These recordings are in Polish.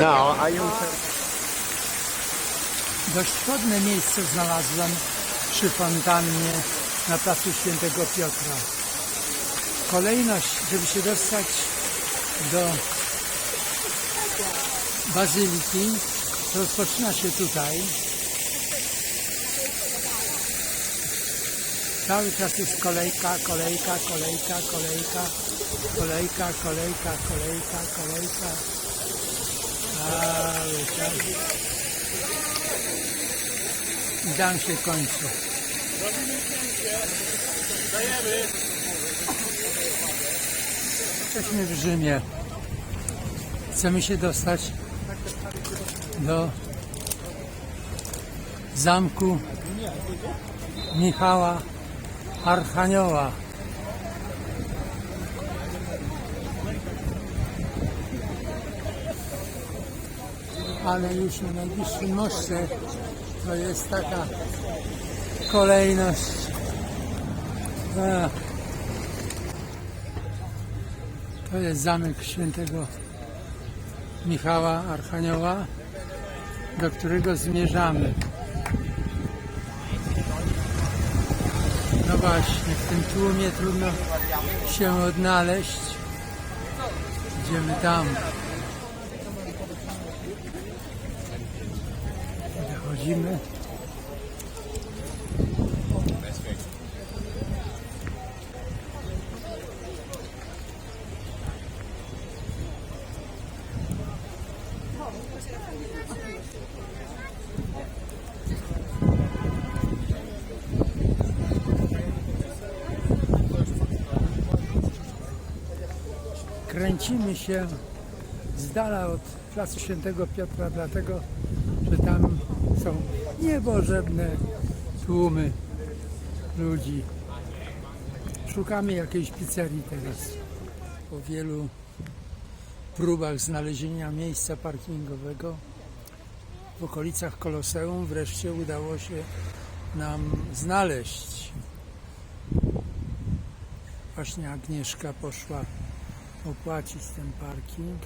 no un... Dość ładne miejsce znalazłem przy fontannie na placu Świętego Piotra. Kolejność, żeby się dostać do bazyliki, rozpoczyna się tutaj. Cały czas jest kolejka, kolejka, kolejka, kolejka, kolejka, kolejka, kolejka, kolejka. Cały czas. I dan się kończy. Jesteśmy w Rzymie. Chcemy się dostać do zamku Michała Archanioła. Ale już na najbliższym moście to jest taka kolejność. To jest zamek świętego Michała Archanioła, do którego zmierzamy. No właśnie, w tym tłumie trudno się odnaleźć. Idziemy tam. Dochodzimy. Kręcimy się z dala od placu Świętego Piotra, dlatego że tam są niebożebne tłumy ludzi. Szukamy jakiejś pizzerii teraz. Po wielu próbach znalezienia miejsca parkingowego w okolicach Koloseum wreszcie udało się nam znaleźć. Właśnie Agnieszka poszła opłacić ten parking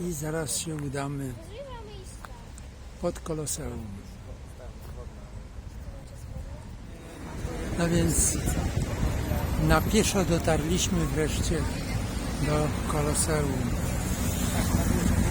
i zaraz się udamy pod Koloseum. No więc na pieszo dotarliśmy wreszcie do Koloseum.